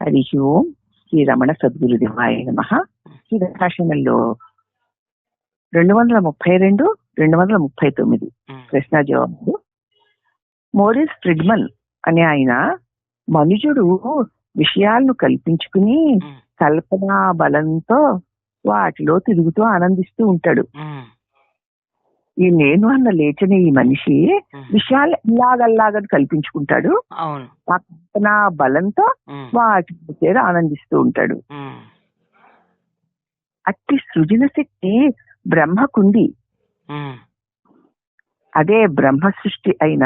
హరి ఓం శ్రీ రమణ సద్గురుదేవాయ నమ శ్రీ దశాశనంలో రెండు వందల ముప్పై రెండు రెండు వందల ముప్పై తొమ్మిది ప్రశ్న జవాబు మోరిస్ ఫ్రిడ్మన్ అనే ఆయన మనుషుడు విషయాలను కల్పించుకుని కల్పనా బలంతో వాటిలో తిరుగుతూ ఆనందిస్తూ ఉంటాడు. ఈ నేను అన్న లేచని ఈ మనిషి. విషయాలు ఇలాగల్లాగని కల్పించుకుంటాడు. కల్పనా బలంతో వాటి పేరు ఆనందిస్తూ ఉంటాడు. అట్టి సృజన శక్తి బ్రహ్మకుంది. అదే బ్రహ్మ సృష్టి అయిన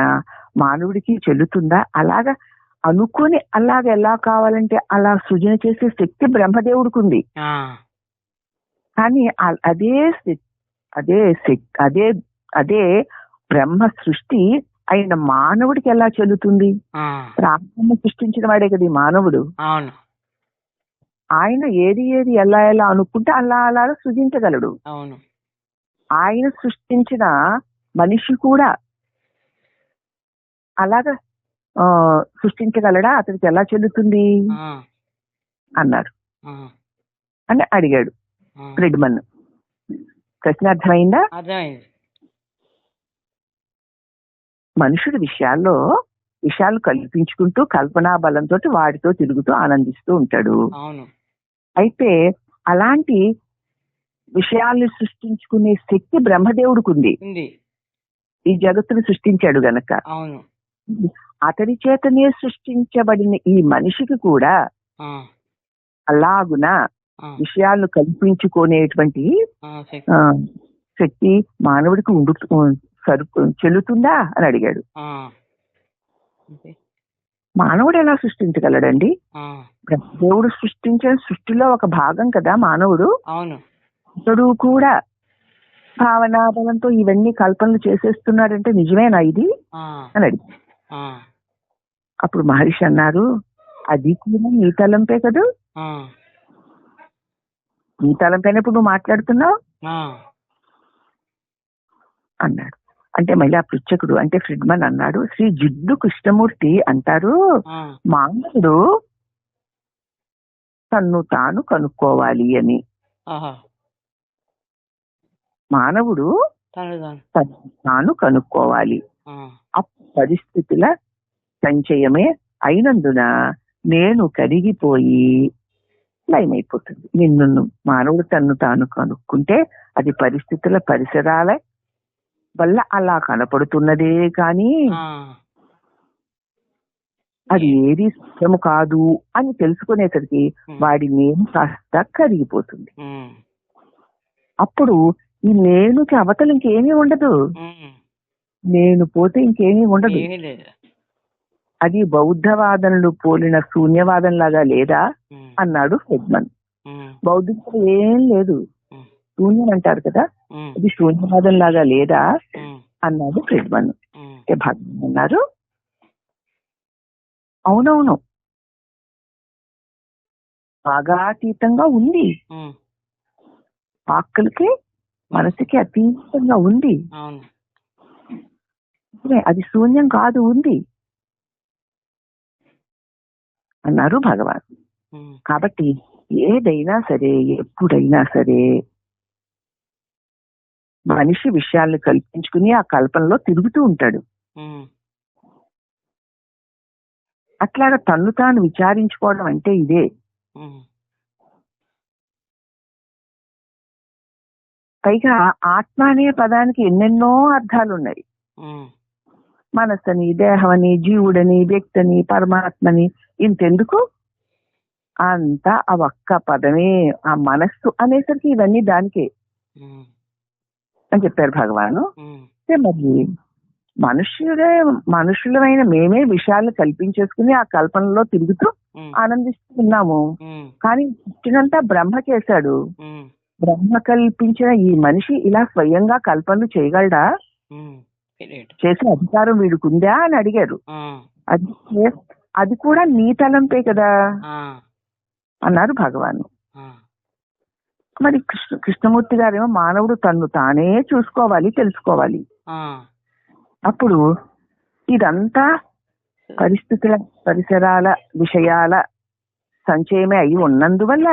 మానవుడికి చెల్లుతుందా? అలాగా అనుకొని అలాగ ఎలా కావాలంటే అలా సృజన చేసే శక్తి బ్రహ్మదేవుడికి ఉంది కానీ అదే శక్- అదే అదే అదే బ్రహ్మ సృష్టి అయిన మానవుడికి ఎలా చెల్లుతుంది? ప్రాణాన్ని సృష్టించిన వాడే కదా మానవుడు. అవును. ఆయన ఏది ఏది ఎలా ఎలా అనుకుంటే అలా అలా సృజించగలడు. అవును. ఆయన సృష్టించిన మనిషి కూడా అలాగా ఆ, సృష్టించగలడా? అతనికి ఎలా చెల్లుతుంది? అన్నారు. అని అడిగాడు ఆ. ప్రశ్న అర్థమైందా. అర్థమైంది మనుషుడు విషయాల్లో విషయాలు కల్పించుకుంటూ కల్పనా బలంతో వాటితో తిరుగుతూ ఆనందిస్తూ ఉంటాడు. అయితే అలాంటి విషయాల్ని సృష్టించుకునే శక్తి బ్రహ్మదేవుడికి ఉంది. ఈ జగత్తును సృష్టించాడు గనక. అతని చేతనే సృష్టించబడిన ఈ మనిషికి కూడా అలాగున విషయాలను కల్పించుకునేటువంటి శక్తి. మానవుడికి ఉండు సరుకు చెల్లుతుందా అని అడిగాడు. మానవుడు ఎలా సృష్టించగలడండి? దేవుడు సృష్టించిన సృష్టిలో ఒక భాగం కదా మానవుడు. అవును. ఇతడు కూడా భావనా బలంతో ఇవన్నీ కల్పనలు చేసేస్తున్నాడంటే నిజమేనా ఇది? అని అడిగి అప్పుడు మహర్షి అన్నారు అది కూడా నీ తలంపే కదా? నీ తలంపైన ఇప్పుడు నువ్వు మాట్లాడుతున్నావు? అన్నాడు. అంటే మళ్ళీ ఆ పృచ్చకుడు అంటే ఫ్రిడ్మన్ అన్నాడు శ్రీ జిడ్డు కృష్ణమూర్తి అంటారు మానవుడు తన్ను తాను కనుక్కోవాలి అని. మానవుడు తను. కనుక్కోవాలి. పరిస్థితుల సంచయమే అయినందున నేను కరిగిపోయి లయమైపోతుంది నిన్ను మానవుడు తన్ను తాను కనుక్కుంటే అది పరిస్థితుల పరిసరాల వల్ల అలా కనపడుతున్నదే కానీ అది ఏది సత్యము కాదు అని తెలుసుకునేసరికి వాడి నేను కాస్త కరిగిపోతుంది. అప్పుడు ఈ నేనుకి అవతల ఇంకేమీ ఉండదు. నేను పోతే ఇంకేమీ ఉండదు. అది బౌద్ధవాదనలు పోలిన శూన్యవాదం లాగా లేదా అన్నాడు ఫెడ్మన్ ఉమ్, బౌద్ధంలో ఏం లేదు. శూన్యం అంటారు కదా? అది శూన్యవాదం లాగా లేదా అన్నాడు అంటే భగవాన్ అన్నారు? అవునవును. బాగాతీతంగా ఉంది. ఆకలికి మనసుకి అతీతంగా ఉంది. అది శూన్యం కాదు ఉంది. అన్నారు భగవాన్. కాబట్టి ఏదైనా సరే ఎప్పుడైనా సరే మనిషి విషయాలను కల్పించుకుని ఆ కల్పనలో తిరుగుతూ ఉంటాడు. అట్లాగా తన్ను తాను విచారించుకోవడం అంటే ఇదే. పైగా ఆత్మ అనే పదానికి ఎన్నెన్నో అర్థాలు ఉన్నాయి ఉమ్, మనస్సని దేహమని జీవుడని వ్యక్తిని పరమాత్మని ఇంతెందుకు? అంతా ఆ ఒక్క పదమే ఆ మనస్సు అనేసరికి ఇవన్నీ దానికే. అని చెప్పారు భగవాను. మరి మనుష్యులే మనుషులమైన మేమే విషయాలను కల్పించేసుకుని ఆ కల్పనలో తిరుగుతూ ఆనందిస్తున్నాము కానీ పుట్టినంతా బ్రహ్మ చేశాడు. బ్రహ్మ కల్పించిన ఈ మనిషి ఇలా స్వయంగా కల్పనలు చేయగలడా. చేసే అధికారం వీడికి ఉందా అని అడిగారు. అది అది కూడా నీ తలంపే కదా? అన్నారు భగవాన్. మరి కృష్ణ కృష్ణమూర్తి గారేమో మానవుడు తన్ను తానే చూసుకోవాలి తెలుసుకోవాలి. అప్పుడు ఇదంతా పరిస్థితుల పరిసరాల విషయాల సంచయమే అయి ఉన్నందువల్ల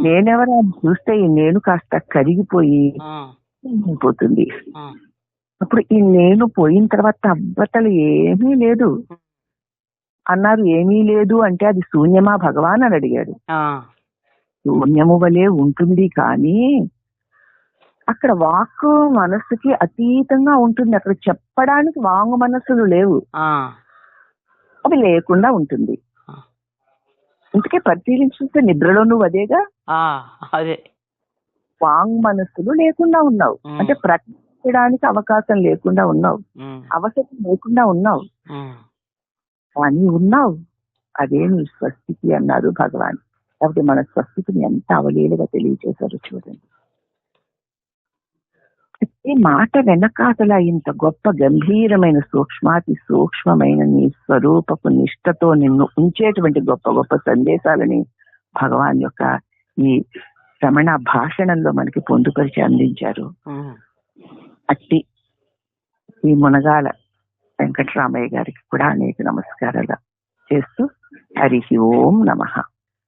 నేనెవరా చూస్తే నేను కాస్త కరిగిపోయి ఆ, అప్పుడు ఈ నేను పోయిన తర్వాత అబ్బతలు ఏమీ లేదు. అన్నారు ఏమీ లేదు అంటే అది శూన్యమా భగవాన్ అని అడిగాడు. శూన్యము వలె ఉంటుంది కానీ అక్కడ వాక్కు మనస్సుకి అతీతంగా ఉంటుంది. అక్కడ చెప్పడానికి వాంగు మనస్సులు లేవు. అవి లేకుండా ఉంటుంది. ఆ. ఇందుకే పరిశీలించుకుంటే నిద్రలో నువ్వు అదేగా? అదే. వాంగ్ మనస్సులు లేకుండా ఉన్నావు. అంటే ప్రకటించడానికి అవకాశం లేకుండా ఉన్నావు. అవసరం లేకుండా ఉన్నావు. కానీ ఉన్నావు. అదే నీ స్వస్థితి అన్నారు భగవాన్. కాబట్టి మన స్వస్థితిని ఎంత అవలీలుగా తెలియజేశారు చూడండి. ఈ మాట వెనకాతల ఇంత గొప్ప గంభీరమైన సూక్ష్మాతి సూక్ష్మమైన నీ స్వరూపపు నిష్టతో నిన్ను ఉంచేటువంటి గొప్ప గొప్ప సందేశాలని భగవాన్ యొక్క ఈ రమణ భాషణంలో మనకి పొందుపరిచి అందించారు. అట్టి ఈ మునగాల వెంకటరామయ్య గారికి కూడా అనేక నమస్కారాలు చేస్తూ హరి ఓం నమః.